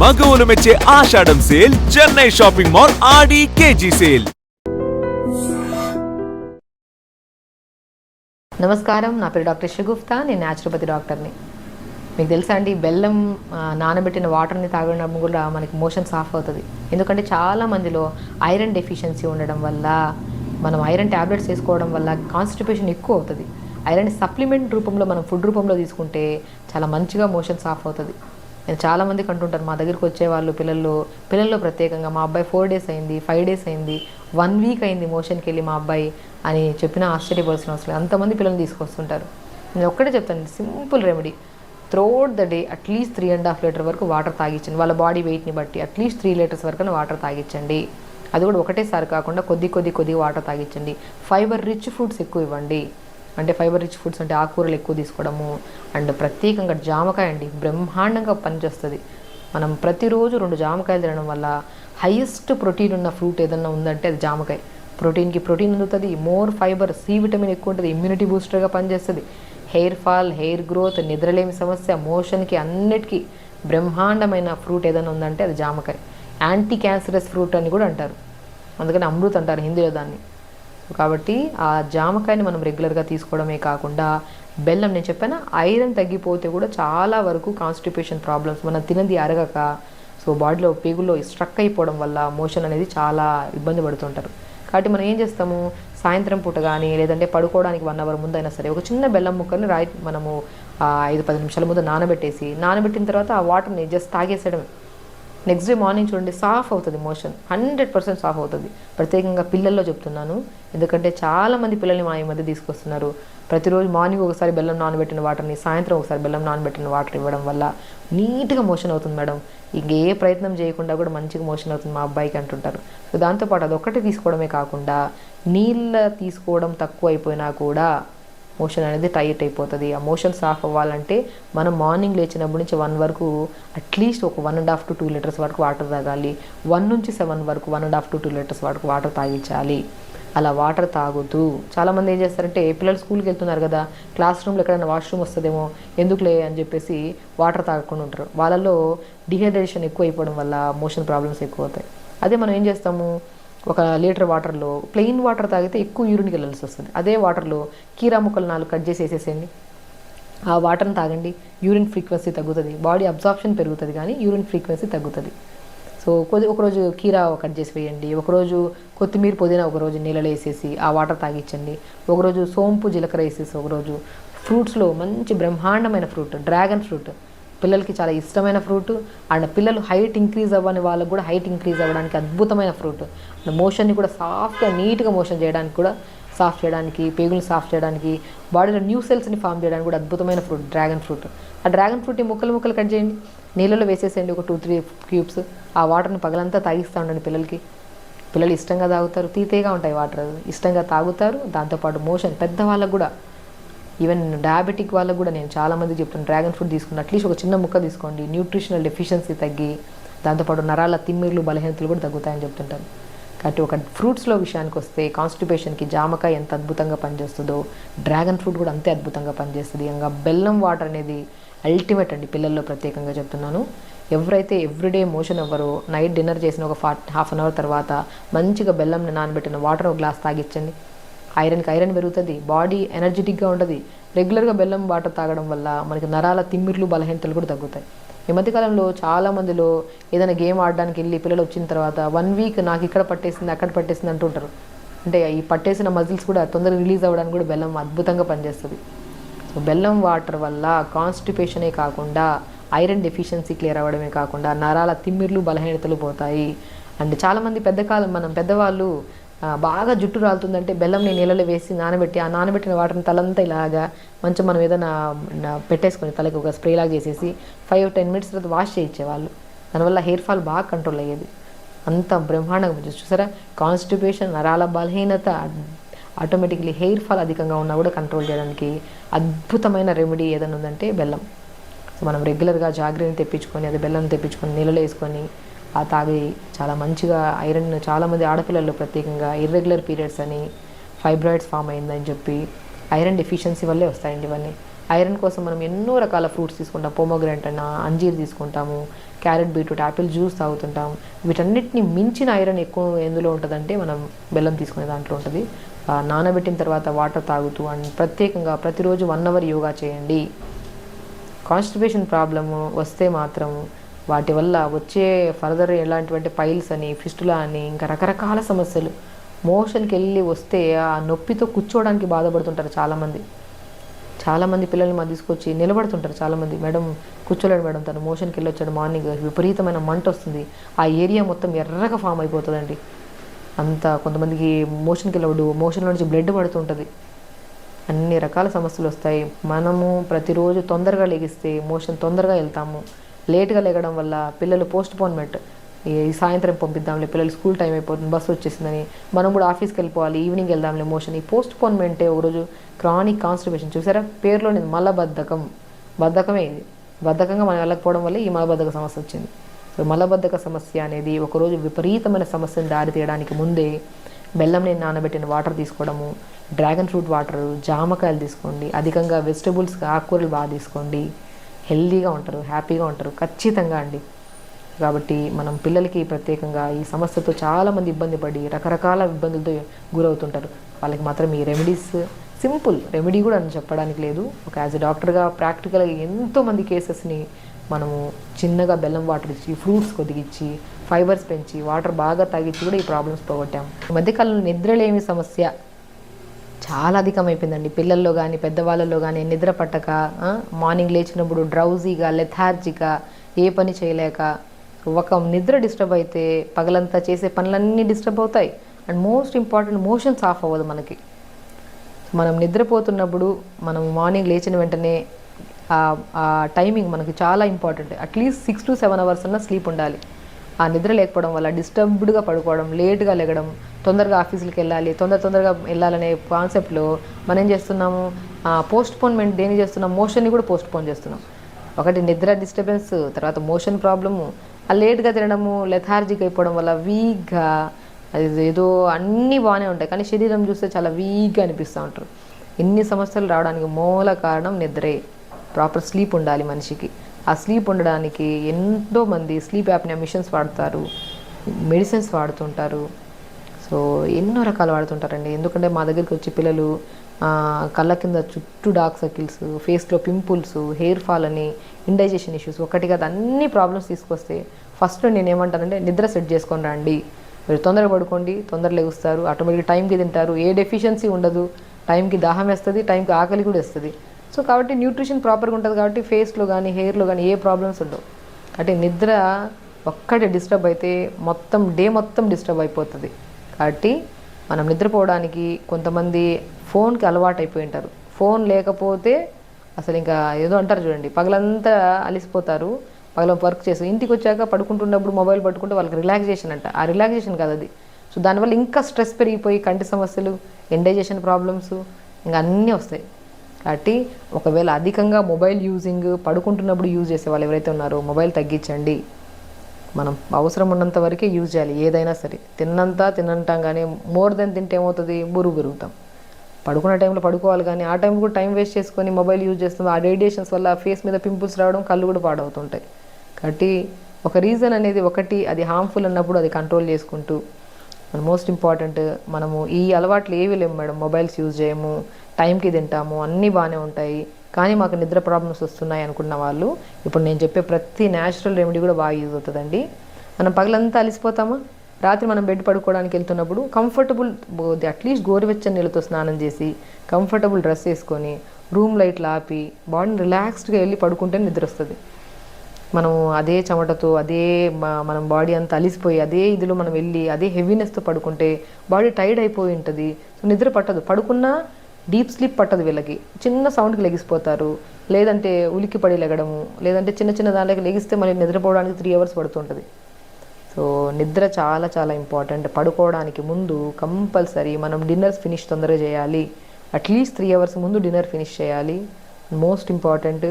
మగవులు మెచ్చే Ashadam sale Chennai shopping mall Aadi KG sale. నమస్కారం నా పేరు డాక్టర్ షగుఫ్తా నేను న్యాచురోపతి డాక్టర్ని మీకు తెలుసా అండి బెల్లం నానబెట్టిన వాటర్ని తాగడం కూడా మనకి మోషన్ సాఫ్ అవుతుంది. ఎందుకంటే చాలా మందిలో ఐరన్ డెఫిషియన్సీ ఉండడం వల్ల మనం ఐరన్ ట్యాబ్లెట్స్ వేసుకోవడం వల్ల కాన్స్టిపేషన్ ఎక్కువ అవుతుంది. ఐరన్ సప్లిమెంట్ రూపంలో మనం ఫుడ్ రూపంలో తీసుకుంటే చాలా మంచిగా మోషన్ సాఫ్ అవుతుంది. నేను చాలామందికి అంటుంటారు మా దగ్గరికి వచ్చే వాళ్ళు పిల్లలు పిల్లల్లో ప్రత్యేకంగా. మా అబ్బాయి ఫోర్ డేస్ అయింది ఫైవ్ డేస్ అయింది వన్ వీక్ అయింది మోషన్కి వెళ్ళి మా అబ్బాయి అని చెప్పిన ఆశ్చర్యపడాల్సిన అవసరం లేదు. అంతమంది పిల్లల్ని తీసుకొస్తుంటారు. నేను ఒక్కటే చెప్తాను simple remedy throughout the day at least three and half litre వరకు వాటర్ తాగించండి వాళ్ళ బాడీ వెయిట్ని బట్టి అట్లీస్ట్ త్రీ లీటర్స్ వరకు వాటర్ తాగించండి అది కూడా ఒకటేసారి కాకుండా కొద్ది కొద్ది కొద్ది వాటర్ తాగించండి ఫైబర్ రిచ్ ఫుడ్స్ ఎక్కువ ఇవ్వండి. అంటే ఫైబర్ రిచ్ ఫుడ్స్ అంటే ఆకుకూరలు ఎక్కువ తీసుకోవడము. అండ్ ప్రత్యేకంగా జామకాయ అండి బ్రహ్మాండంగా పనిచేస్తుంది. మనం ప్రతిరోజు రెండు జామకాయలు తినడం వల్ల హైయెస్ట్ ప్రోటీన్ ఉన్న ఫ్రూట్ ఏదన్నా ఉందంటే అది జామకాయ. ప్రోటీన్కి ప్రోటీన్ అందుతుంది మోర్ ఫైబర్ సి విటమిన్ ఎక్కువ ఉంటుంది ఇమ్యూనిటీ బూస్టర్గా పనిచేస్తుంది. హెయిర్ ఫాల్ హెయిర్ గ్రోత్ నిద్రలేమి సమస్య మోషన్కి అన్నిటికీ బ్రహ్మాండమైన ఫ్రూట్ ఏదైనా ఉందంటే అది జామకాయ. యాంటీ క్యాన్సరస్ ఫ్రూట్ అని కూడా అంటారు. అందుకని అమృత్ అంటారు హిందీలో దాన్ని. కాబట్టి ఆ జామకాయని మనం రెగ్యులర్గా తీసుకోవడమే కాకుండా బెల్లం నేను చెప్పాను ఐరన్ తగ్గిపోతే కూడా చాలా వరకు కాన్స్టిపేషన్ ప్రాబ్లమ్స్ మనం తినది అరగక సో బాడీలో పేగుల్లో స్ట్రక్ అయిపోవడం వల్ల మోషన్ అనేది చాలా ఇబ్బంది పడుతుంటారు. కాబట్టి మనం ఏం చేస్తాము సాయంత్రం పూట కానీ లేదంటే పడుకోవడానికి వన్ అవర్ ముందైనా సరే ఒక చిన్న బెల్లం ముక్కని రాయి మనము ఐదు పది నిమిషాల ముందు నానబెట్టేసి నానబెట్టిన తర్వాత ఆ వాటర్ని జస్ట్ తాగేసేయడమే. నెక్స్ట్ డే మార్నింగ్ చూడండి సాఫ్ అవుతుంది మోషన్ హండ్రెడ్ పర్సెంట్ సాఫ్ అవుతుంది. ప్రత్యేకంగా పిల్లల్లో చెప్తున్నాను. ఎందుకంటే చాలామంది పిల్లల్ని మా ఈ మధ్య తీసుకొస్తున్నారు. ప్రతిరోజు మార్నింగ్ ఒకసారి బెల్లం నానబెట్టిన వాటర్ని సాయంత్రం ఒకసారి బెల్లం నానబెట్టిన వాటర్ ఇవ్వడం వల్ల నీట్గా మోషన్ అవుతుంది మేడం. ఇంకే ప్రయత్నం చేయకుండా కూడా మంచిగా మోషన్ అవుతుంది మా అబ్బాయికి అంటుంటారు. సో దాంతోపాటు అదొక్కటి తీసుకోవడమే కాకుండా నీళ్ళ తీసుకోవడం తక్కువ అయిపోయినా కూడా మోషన్ అనేది టైట్ అయిపోతుంది. ఆ మోషన్ సాఫ్ అవ్వాలంటే మనం మార్నింగ్ లేచినప్పటి నుంచి వన్ వరకు అట్లీస్ట్ ఒక one and half to two litres వరకు వాటర్ తాగాలి. వన్ నుంచి సెవెన్ వరకు one and half to two litres వరకు వాటర్ తాగించాలి. అలా వాటర్ తాగొద్దు. చాలామంది ఏం చేస్తారంటే పిల్లలు స్కూల్కి వెళ్తున్నారు కదా క్లాస్ రూమ్లో ఎక్కడైనా వాష్రూమ్ వస్తుందేమో ఎందుకులే? అని చెప్పేసి వాటర్ తాగకుండా ఉంటారు. వాళ్ళలో డిహైడ్రేషన్ ఎక్కువ అయిపోవడం వల్ల మోషన్ ప్రాబ్లమ్స్ ఎక్కువ అవుతాయి. అదే మనం ఏం చేస్తాము? ఒక లీటర్ వాటర్లో ప్లెయిన్ వాటర్ తాగితే ఎక్కువ యూరిన్కి వెళ్ళాల్సి వస్తుంది. అదే వాటర్లో కీరా ముక్కలు నాలుగు కట్ చేసి వేసేసేయండి. ఆ వాటర్ని తాగండి. యూరిన్ ఫ్రీక్వెన్సీ తగ్గుతుంది. బాడీ అబ్జార్ప్షన్ పెరుగుతుంది కానీ యూరిన్ ఫ్రీక్వెన్సీ తగ్గుతుంది. సో కొద్ది ఒకరోజు కీరా కట్ చేసి వేయండి. ఒకరోజు కొత్తిమీర పుదీనా ఒకరోజు నీళ్ళలో వేసేసి ఆ వాటర్ తాగించండి ఒకరోజు సోంపు జీలకర్ర వేసేసి ఒకరోజు ఫ్రూట్స్లో మంచి బ్రహ్మాండమైన ఫ్రూట్ డ్రాగన్ ఫ్రూట్. పిల్లలకి చాలా ఇష్టమైన ఫ్రూట్ అండ్ పిల్లలు హైట్ ఇంక్రీజ్ అవ్వని వాళ్ళకు కూడా హైట్ ఇంక్రీజ్ అవ్వడానికి అద్భుతమైన ఫ్రూట్. అండ్ మోషన్ని కూడా సాఫ్ట్గా నీట్గా మోషన్ చేయడానికి కూడా సాఫ్ట్ చేయడానికి పేగులు సాఫ్ట్ చేయడానికి బాడీలో న్యూ సెల్స్ని ఫామ్ చేయడానికి కూడా అద్భుతమైన ఫ్రూట్ డ్రాగన్ ఫ్రూట్. ఆ డ్రాగన్ ఫ్రూట్ని ముక్కలు ముక్కలు కట్ చేయండి. నీళ్ళలో వేసేసేయండి ఒక టూ త్రీ క్యూబ్స్. ఆ వాటర్ని పగలంతా తాగిస్తూ ఉండండి పిల్లలకి. పిల్లలు ఇష్టంగా తాగుతారు తీతేగా ఉంటాయి వాటర్. ఇష్టంగా తాగుతారు దాంతోపాటు మోషన్ పెద్దవాళ్ళకు కూడా ఈవెన్ డయాబెటిక్ వాళ్ళకు కూడా నేను చాలామంది చెప్తున్నాను చెప్తాను డ్రాగన్ ఫ్రూట్ తీసుకుని అట్లీస్ట్ ఒక చిన్న ముక్క తీసుకోండి. న్యూట్రిషనల్ డెఫిషియన్సీ తగ్గి దాంతోపాటు నరాల తిమ్మిర్లు బలహీనతలు కూడా తగ్గుతాయని చెప్తుంటాను కాబట్టి ఒక ఫ్రూట్స్లో విషయానికి వస్తే కాన్స్టిపేషన్కి జామకాయ ఎంత అద్భుతంగా పనిచేస్తుందో డ్రాగన్ ఫ్రూట్ కూడా అంతే అద్భుతంగా పనిచేస్తుంది. ఇంకా బెల్లం వాటర్ అనేది అల్టిమేట్ అండి పిల్లల్లో ప్రత్యేకంగా చెప్తున్నాను. ఎవరైతే ఎవ్రీడే మోషన్ అవ్వరో నైట్ డిన్నర్ చేసిన ఒక ఫా హాఫ్ అన్ అవర్ తర్వాత మంచిగా బెల్లంని నానబెట్టిన వాటర్ ఒక గ్లాస్ తాగించండి ఐరన్కి ఐరన్ పెరుగుతుంది బాడీ ఎనర్జెటిక్గా ఉంటుంది. రెగ్యులర్గా బెల్లం వాటర్ తాగడం వల్ల మనకి నరాల తిమ్మిర్లు బలహీనతలు కూడా తగ్గుతాయి. ఈ మధ్యకాలంలో చాలా మందిలో ఏదైనా గేమ్ ఆడడానికి వెళ్ళి పిల్లలు వచ్చిన తర్వాత వన్ వీక్ నాకు ఇక్కడ పట్టేసింది అక్కడ పట్టేసింది అంటుంటారు అంటే ఈ పట్టేసిన మజిల్స్ కూడా తొందరగా రిలీజ్ అవ్వడానికి కూడా బెల్లం అద్భుతంగా పనిచేస్తుంది. సో బెల్లం వాటర్ వల్ల కాన్స్టిపేషనే కాకుండా ఐరన్ డెఫిషియన్సీ క్లియర్ అవ్వడమే కాకుండా నరాల తిమ్మిర్లు బలహీనతలు పోతాయి. అండ్ చాలామంది పెద్ద కాలం మనం పెద్దవాళ్ళు బాగా జుట్టు రాలుతుందంటే బెల్లంని నీళ్ళలో వేసి నానబెట్టి ఆ నానబెట్టిన వాటర్ని తలంతా ఇలాగా మంచి మనం ఏదైనా పెట్టేసుకొని తలకి ఒక స్ప్రే లాగా చేసేసి ఫైవ్ టెన్ మినిట్స్ తర్వాత వాష్ చేయించేవాళ్ళు. దానివల్ల హెయిర్ ఫాల్ బాగా కంట్రోల్ అయ్యేది. అంత బ్రహ్మాండంగా చూసారా? కాన్స్టిపేషన్ నరాల బలహీనత ఆటోమేటిక్లీ హెయిర్ ఫాల్ అధికంగా ఉన్నా కూడా కంట్రోల్ చేయడానికి అద్భుతమైన రెమెడీ ఏదైనా ఉందంటే బెల్లం. సో మనం రెగ్యులర్గా జాగ్రత్తని తెప్పించుకొని అది బెల్లం తెప్పించుకొని నీళ్ళలో వేసుకొని తాగి చాలా మంచిగా ఐరన్ చాలామంది ఆడపిల్లల్లో ప్రత్యేకంగా ఇర్రెగ్యులర్ పీరియడ్స్ అని ఫైబ్రాయిడ్స్ ఫామ్ అయిందని చెప్పి ఐరన్ డెఫిషియన్సీ వల్లే వస్తాయండి ఇవన్నీ. ఐరన్ కోసం మనం ఎన్నో రకాల ఫ్రూట్స్ తీసుకుంటాం. పోమోగ్రాంట్ అన్న అంజీర్ తీసుకుంటాము క్యారెట్ బీట్రూట్ యాపిల్ జ్యూస్ తాగుతుంటాం. వీటన్నిటిని మించిన ఐరన్ ఎక్కువ ఎందులో ఉంటుందంటే మనం బెల్లం తీసుకునే దాంట్లో ఉంటుంది. నానబెట్టిన తర్వాత వాటర్ తాగుతూ అండ్ ప్రత్యేకంగా ప్రతిరోజు వన్ అవర్ యోగా చేయండి. కాన్స్టిపేషన్ ప్రాబ్లము వస్తే మాత్రం వాటి వల్ల వచ్చే ఫర్దర్ ఎలాంటివంటే పైల్స్ అని ఫిస్టులా అని ఇంకా రకరకాల సమస్యలు. మోషన్కి వెళ్ళి వస్తే ఆ నొప్పితో కూర్చోవడానికి బాధపడుతుంటారు చాలామంది. చాలామంది పిల్లల్ని మా తీసుకొచ్చి నిలబడుతుంటారు చాలామంది. మేడం కూర్చోలేడు మేడం తను మోషన్కి వెళ్ళి వచ్చాడు మార్నింగ్. విపరీతమైన మంట వస్తుంది. ఆ ఏరియా మొత్తం ఎర్రగా ఫామ్ అయిపోతుందండి. అంత కొంతమందికి మోషన్కి వెళ్ళవడు మోషన్లో నుంచి బ్లడ్ పడుతుంటుంది. అన్ని రకాల సమస్యలు వస్తాయి. మనము ప్రతిరోజు తొందరగా లెగిస్తే మోషన్ తొందరగా వెళ్తాము. లేట్గా లేగడం వల్ల పిల్లలు పోస్ట్ పోన్మెంట్ ఈ సాయంత్రం పంపిద్దాంలే పిల్లలు స్కూల్ టైం అయిపోతుంది బస్సు వచ్చేసిందని. మనం కూడా ఆఫీస్కి వెళ్ళిపోవాలి ఈవినింగ్ వెళ్దాంలే మోషన్. ఈ పోస్ట్ పోన్మెంటే ఒకరోజు క్రానిక్ కాన్స్టిపేషన్ చూసారా? పేరులోని మలబద్ధకం. బద్ధకమే ఇది. బద్ధకంగా మనం వెళ్ళకపోవడం వల్ల ఈ మలబద్ధక సమస్య వచ్చింది. సో మలబద్ధక సమస్య అనేది ఒకరోజు విపరీతమైన సమస్యను దారితీయడానికి ముందే బెల్లంని నానబెట్టిన వాటర్ తీసుకోవడము డ్రాగన్ ఫ్రూట్ వాటర్ జామకాయలు తీసుకోండి అధికంగా వెజిటబుల్స్ ఆకుకూరలు బాగా తీసుకోండి. హెల్దీగా ఉంటారు హ్యాపీగా ఉంటారు ఖచ్చితంగా అండి. కాబట్టి మనం పిల్లలకి ప్రత్యేకంగా ఈ సమస్యతో చాలామంది ఇబ్బంది పడి రకరకాల ఇబ్బందులతో గురవుతుంటారు. వాళ్ళకి మాత్రం ఈ రెమెడీస్ సింపుల్ రెమెడీ కూడా అని చెప్పడానికి లేదు. ఒక యాజ్ ఎ డాక్టర్గా ప్రాక్టికల్గా ఎంతోమంది కేసెస్ని మనము చిన్నగా బెల్లం వాటర్ ఇచ్చి ఫ్రూట్స్ కొద్దిగిచ్చి ఫైబర్స్ పెంచి వాటర్ బాగా తాగించి కూడా ఈ ప్రాబ్లమ్స్ పోగొట్టాము ఈ మధ్యకాలంలో నిద్రలేమి సమస్య చాలా అధికమైపోయిందండి. పిల్లల్లో కానీ పెద్దవాళ్ళలో కానీ నిద్ర పట్టక మార్నింగ్ లేచినప్పుడు డ్రౌజీగా లెథార్జీగా ఏ పని చేయలేక ఒక నిద్ర డిస్టర్బ్ అయితే పగలంతా చేసే పనులన్నీ డిస్టర్బ్ అవుతాయి. And most important motions off అవ్వదు మనకి. మనం నిద్రపోతున్నప్పుడు మనం మార్నింగ్ లేచిన వెంటనే ఆ- ఆ టైమింగ్ మనకి చాలా important at least six to seven hours అన్న స్లీప్ ఉండాలి. ఆ నిద్ర లేకపోవడం వల్ల డిస్టర్బ్డ్గా పడుకోవడం లేట్గా లెగడం తొందరగా ఆఫీసులకు వెళ్ళాలి తొందర తొందరగా వెళ్ళాలనే కాన్సెప్ట్లో మనం ఏం చేస్తున్నాము? పోస్ట్ పోన్మెంట్ దేని చేస్తున్నాం? మోషన్ని కూడా పోస్ట్పోన్ చేస్తున్నాం. ఒకటి నిద్ర డిస్టర్బెన్స్ తర్వాత మోషన్ ప్రాబ్లము. ఆ లేట్గా తినడము లెథార్జిక్ అయిపోవడం వల్ల వీక్గా అది ఏదో అన్నీ బాగానే ఉంటాయి కానీ శరీరం చూస్తే చాలా వీక్గా అనిపిస్తూ ఉంటారు ఇన్ని సమస్యలు రావడానికి మూల కారణం నిద్రే. ప్రాపర్ స్లీప్ ఉండాలి మనిషికి. ఆ స్లీప్ ఉండడానికి ఎంతో మంది స్లీప్ యాప్ని మిషన్స్ వాడతారు మెడిసిన్స్ వాడుతుంటారు. సో ఎన్నో రకాలు వాడుతుంటారండి. ఎందుకంటే మా దగ్గరికి వచ్చి పిల్లలు కళ్ళ కింద చుట్టూ డార్క్ సర్కిల్స్ ఫేస్లో పింపుల్స్ హెయిర్ ఫాల్ అని ఇండైజెషన్ ఇష్యూస్ ఒకటి కదా అన్ని ప్రాబ్లమ్స్ తీసుకొస్తే ఫస్ట్ నేను ఏమంటానంటే నిద్ర సెట్ చేసుకొని రండి. మీరు తొందరగా పడుకోండి తొందర లెగుస్తారు. ఆటోమేటిక్గా టైంకి తింటారు. ఏ డెఫిషియన్సీ ఉండదు. టైంకి దాహం వేస్తుంది టైంకి ఆకలి కూడా వేస్తుంది. సో కాబట్టి న్యూట్రిషన్ ప్రాపర్గా ఉంటుంది కాబట్టి ఫేస్లో కానీ హెయిర్లో కానీ ఏ ప్రాబ్లమ్స్ ఉండవు. అంటే నిద్ర ఒక్కటే డిస్టర్బ్ అయితే మొత్తం డే మొత్తం డిస్టర్బ్ అయిపోతుంది. కాబట్టి మనం నిద్రపోవడానికి కొంతమంది ఫోన్కి అలవాటు అయిపోయి ఉంటారు ఫోన్ లేకపోతే అసలు ఇంకా ఏదో అంటారు చూడండి పగలంతా అలిసిపోతారు పగల వర్క్ చేసి ఇంటికి వచ్చాక పడుకుంటున్నప్పుడు మొబైల్ పట్టుకుంటే వాళ్ళకి రిలాక్సేషన్ అంట. ఆ రిలాక్సేషన్ కాదు అది. సో దానివల్ల ఇంకా స్ట్రెస్ పెరిగిపోయి కంటి సమస్యలు ఎండైజేషన్ ప్రాబ్లమ్స్ ఇంకా అన్నీ వస్తాయి. కాబట్టి ఒకవేళ అధికంగా మొబైల్ యూజింగ్ పడుకుంటున్నప్పుడు యూజ్ చేసే వాళ్ళు ఎవరైతే ఉన్నారో మొబైల్ తగ్గించండి. మనం అవసరం ఉన్నంత వరకే యూజ్ చేయాలి ఏదైనా సరే. తిన్నంత తినంటాం కానీ మోర్ దెన్ తింటే ఏమవుతుంది? బురుగు పెరుగుతాం. పడుకున్న టైంలో పడుకోవాలి కానీ ఆ టైం కూడా టైం వేస్ట్ చేసుకొని మొబైల్ యూజ్ చేస్తాం ఆ రేడియేషన్స్ వల్ల ఫేస్ మీద పింపుల్స్ రావడం కళ్ళు కూడా పాడవుతుంటాయి. కాబట్టి ఒక రీజన్ అనేది ఒకటి అది హార్మ్ఫుల్ అన్నప్పుడు అది కంట్రోల్ చేసుకుంటూ మోస్ట్ ఇంపార్టెంట్ మనము ఈ అలవాట్లు ఏవి లేవు మేడం మొబైల్స్ యూజ్ చేయము టైంకి తింటాము అన్నీ బాగానే ఉంటాయి. కానీ మాకు నిద్ర ప్రాబ్లమ్స్ వస్తున్నాయి అనుకున్న వాళ్ళు ఇప్పుడు నేను చెప్పే ప్రతి న్యాచురల్ రెమెడీ కూడా బాగా యూజ్ అవుతుందండి. మనం పగలంతా అలిసిపోతామా? రాత్రి మనం బెడ్ పడుకోవడానికి వెళ్తున్నప్పుడు కంఫర్టబుల్ అట్లీస్ట్ గోరువెచ్చని నీళ్ళతో స్నానం చేసి కంఫర్టబుల్ డ్రెస్ వేసుకొని రూమ్ లైట్లు ఆపి బాడీని రిలాక్స్డ్గా వెళ్ళి పడుకుంటే నిద్ర వస్తుంది. మనం అదే చెమటతో అదే మనం బాడీ అంతా అలిసిపోయి అదే ఇదిలో మనం వెళ్ళి అదే హెవీనెస్తో పడుకుంటే బాడీ టైర్డ్ అయిపోయి ఉంటుంది. సో నిద్ర పట్టదు. పడుకున్నా డీప్ స్లీప్ పట్టదు వీళ్ళకి. చిన్న సౌండ్కి లెగిసిపోతారు. లేదంటే ఉలిక్కి పడి లెగడము లేదంటే చిన్న చిన్న దాంట్లోకి లెగిస్తే మళ్ళీ నిద్రపోవడానికి త్రీ అవర్స్ పడుతుంటుంది. సో నిద్ర చాలా చాలా ఇంపార్టెంట్ పడుకోవడానికి ముందు కంపల్సరీ మనం డిన్నర్స్ ఫినిష్ తొందరగా చేయాలి. అట్లీస్ట్ త్రీ అవర్స్ ముందు డిన్నర్ ఫినిష్ చేయాలి. మోస్ట్ ఇంపార్టెంట్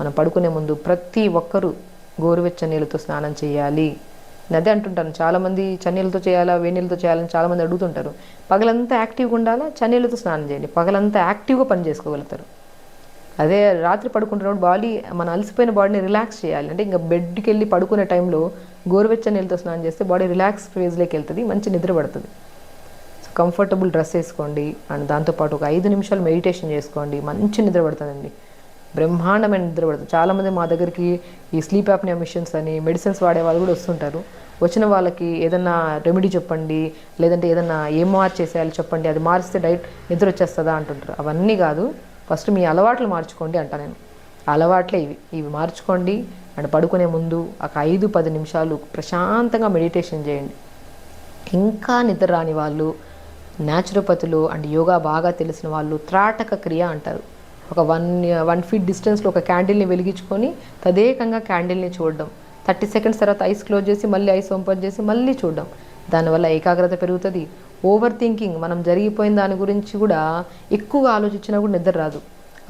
మనం పడుకునే ముందు ప్రతి ఒక్కరూ గోరువెచ్చని నీళ్ళతో స్నానం చేయాలి. నేను అదే అంటుంటాను. చాలామంది చన్నీళ్ళతో చేయాలా వేడి నీళ్ళతో చేయాలని చాలామంది అడుగుతుంటారు. పగలంతా యాక్టివ్గా ఉండాలా? చన్నీళ్ళతో స్నానం చేయండి. పగలంతా యాక్టివ్గా పని చేసుకోగలుగుతారు. అదే రాత్రి పడుకుంటున్నప్పుడు బాడీ మన అలసిపోయిన బాడీని రిలాక్స్ చేయాలి. అంటే ఇంకా బెడ్కి వెళ్ళి పడుకునే టైంలో గోరువెచ్చని నీళ్ళతో స్నానం చేస్తే బాడీ రిలాక్స్ ఫేజ్లోకి వెళ్తుంది మంచి నిద్ర పడుతుంది. సో కంఫర్టబుల్ డ్రెస్ వేసుకోండి. అండ్ దాంతోపాటు ఒక ఐదు నిమిషాలు మెడిటేషన్ చేసుకోండి. మంచి నిద్ర పడుతుందండి. బ్రహ్మాండమైన నిద్ర పడుతుంది. చాలామంది మా దగ్గరికి ఈ స్లీప్ యాప్నియా మిషన్స్ అని మెడిసిన్స్ వాడే వాళ్ళు కూడా వస్తుంటారు. వచ్చిన వాళ్ళకి ఏదన్నా రెమెడీ చెప్పండి లేదంటే ఏదన్నా ఏం మార్చేసేయాలి చెప్పండి అది మారిస్తే డైట్ నిద్ర వచ్చేస్తుందా అంటుంటారు. అవన్నీ కాదు ఫస్ట్ మీ అలవాట్లు మార్చుకోండి అంట నేను. అలవాట్లే ఇవి. ఇవి మార్చుకోండి అండ్ పడుకునే ముందు ఒక ఐదు పది నిమిషాలు ప్రశాంతంగా మెడిటేషన్ చేయండి. ఇంకా నిద్ర రాని వాళ్ళు న్యాచురోపతులు అండ్ యోగా బాగా తెలిసిన వాళ్ళు త్రాటక క్రియ అంటారు. ఒక వన్ వన్ ఫీట్ డిస్టెన్స్లో ఒక క్యాండిల్ని వెలిగించుకొని తదేకంగా క్యాండిల్ని చూడడం. థర్టీ సెకండ్స్ తర్వాత ఐస్ క్లోజ్ చేసి మళ్ళీ ఐస్ ఓపెన్ చేసి మళ్ళీ చూడడం. దానివల్ల ఏకాగ్రత పెరుగుతుంది. ఓవర్ థింకింగ్ మనం జరిగిపోయిన దాని గురించి కూడా ఎక్కువగా ఆలోచించినా కూడా నిద్ర రాదు.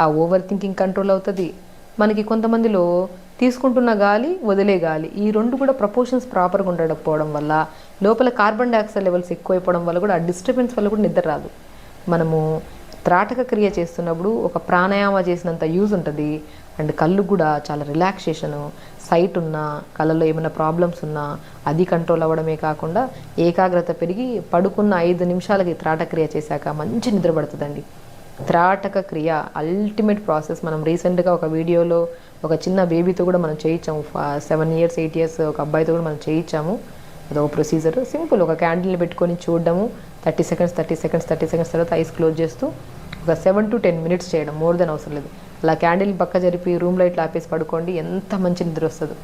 ఆ ఓవర్ థింకింగ్ కంట్రోల్ అవుతుంది. మనకి కొంతమందిలో తీసుకుంటున్న గాలి వదిలే గాలి. ఈ రెండు కూడా ప్రపోర్షన్స్ ప్రాపర్గా ఉండకపోవడం వల్ల లోపల కార్బన్ డైఆక్సైడ్ లెవెల్స్ ఎక్కువైపోవడం వల్ల కూడా ఆ డిస్టర్బెన్స్ వల్ల కూడా నిద్ర రాదు. మనము త్రాటక క్రియ చేస్తున్నప్పుడు ఒక ప్రాణాయామ చేసినంత యూజ్ ఉంటుంది. అండ్ కళ్ళు కూడా చాలా రిలాక్సేషను సైట్ ఉన్నా కళ్ళలో ఏమైనా ప్రాబ్లమ్స్ ఉన్నా అది కంట్రోల్ అవ్వడమే కాకుండా ఏకాగ్రత పెరిగి పడుకున్న ఐదు నిమిషాలకి త్రాటక్రియ చేశాక మంచి నిద్ర పడుతుందండి. త్రాటక క్రియ అల్టిమేట్ ప్రాసెస్. మనం రీసెంట్గా ఒక వీడియోలో ఒక చిన్న బేబీతో కూడా మనం చేయించాము. సెవెన్ ఇయర్స్ ఎయిట్ ఇయర్స్ ఒక అబ్బాయితో కూడా మనం చేయించాము. అదొక ప్రొసీజర్. సింపుల్ ఒక క్యాండిల్ని పెట్టుకొని చూడడము. Thirty seconds thirty seconds thirty seconds తర్వాత ఐస్ క్లోజ్ చేస్తూ ఒక సెవెన్ టు టెన్ మినిట్స్ చేయడం మోర్ దెన్ అవసరం లేదు. అలా క్యాండిల్ పక్క జరిపి రూమ్ లైట్లు ఆపేసి పడుకోండి. ఎంత మంచి నిద్ర వస్తుంది.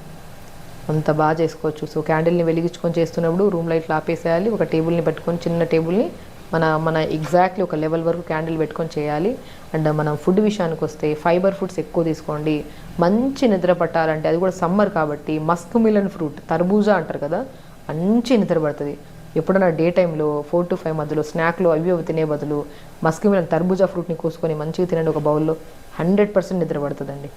అంత బాగా చేసుకోవచ్చు. సో క్యాండిల్ని వెలిగించుకొని చేస్తున్నప్పుడు రూమ్ లైట్లు ఆపేసేయాలి. ఒక టేబుల్ని పెట్టుకొని చిన్న టేబుల్ని మన మన ఎగ్జాక్ట్లీ ఒక లెవెల్ వరకు క్యాండిల్ పెట్టుకొని చేయాలి. అండ్ మనం ఫుడ్ విషయానికి వస్తే ఫైబర్ ఫుడ్స్ ఎక్కువ తీసుకోండి. మంచి నిద్ర పట్టాలంటే అది కూడా సమ్మర్ కాబట్టి మస్క్ మిలన్ ఫ్రూట్ తర్బూజా అంటారు కదా మంచి నిద్ర పడుతుంది. ఎప్పుడైనా డే టైంలో ఫోర్ టు ఫైవ్ మధ్యలో స్నాక్లు అవి అవి తినే బదులు మస్క్ మిలన్ తర్బూజా ఫ్రూట్ని కోసుకొని మంచిగా తినండి ఒక బౌల్లో హండ్రెడ్ పర్సెంట్ నిద్ర పడుతుందండి.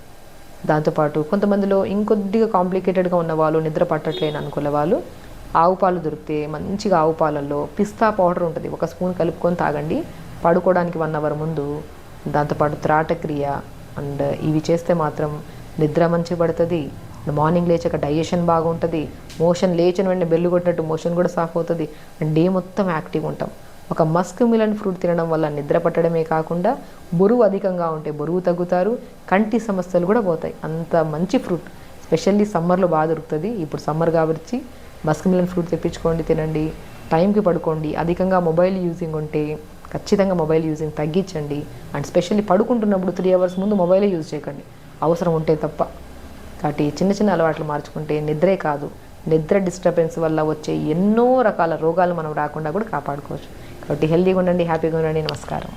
దాంతోపాటు కొంతమందిలో ఇంకొద్దిగా కాంప్లికేటెడ్గా ఉన్న వాళ్ళు నిద్ర పట్టట్లేని అనుకునే వాళ్ళు ఆవు పాలు దొరికితే మంచిగా ఆవు పాలల్లో పిస్తా పౌడర్ ఉంటుంది. ఒక స్పూన్ కలుపుకొని తాగండి. పడుకోవడానికి వన్ అవర్ ముందు. దాంతోపాటు త్రాటక్రియ అండ్ ఇవి చేస్తే మాత్రం నిద్ర మంచి పడుతుంది. మార్నింగ్ లేచాక డైజెషన్ బాగుంటుంది. మోషన్ లేచిన వెంటనే బెల్లు కొట్టినట్టు మోషన్ కూడా సాఫ్ అవుతుంది. అండ్ డే మొత్తం యాక్టివ్ ఉంటాం. ఒక మస్క్ మిలన్ ఫ్రూట్ తినడం వల్ల నిద్ర పట్టడమే కాకుండా బరువు అధికంగా ఉంటే బరువు తగ్గుతారు. కంటి సమస్యలు కూడా పోతాయి. అంత మంచి ఫ్రూట్ స్పెషల్లీ సమ్మర్లో బాగా దొరుకుతుంది. ఇప్పుడు సమ్మర్ కాబట్టి మస్క్ మిలన్ ఫ్రూట్ తెప్పించుకోండి తినండి. టైంకి పడుకోండి. అధికంగా మొబైల్ యూజింగ్ ఉంటే ఖచ్చితంగా మొబైల్ యూజింగ్ తగ్గించండి. అండ్ స్పెషల్లీ పడుకుంటున్నప్పుడు త్రీ అవర్స్ ముందు మొబైలే యూజ్ చేయకండి. అవసరం ఉంటే తప్ప. కాబట్టి చిన్న చిన్న అలవాట్లు మార్చుకుంటే నిద్రే కాదు. నిద్ర డిస్టర్బెన్స్ వల్ల వచ్చే ఎన్నో రకాల రోగాలు మనం రాకుండా కూడా కాపాడుకోవచ్చు. కాబట్టి హెల్తీగా ఉండండి హ్యాపీగా ఉండండి. నమస్కారం.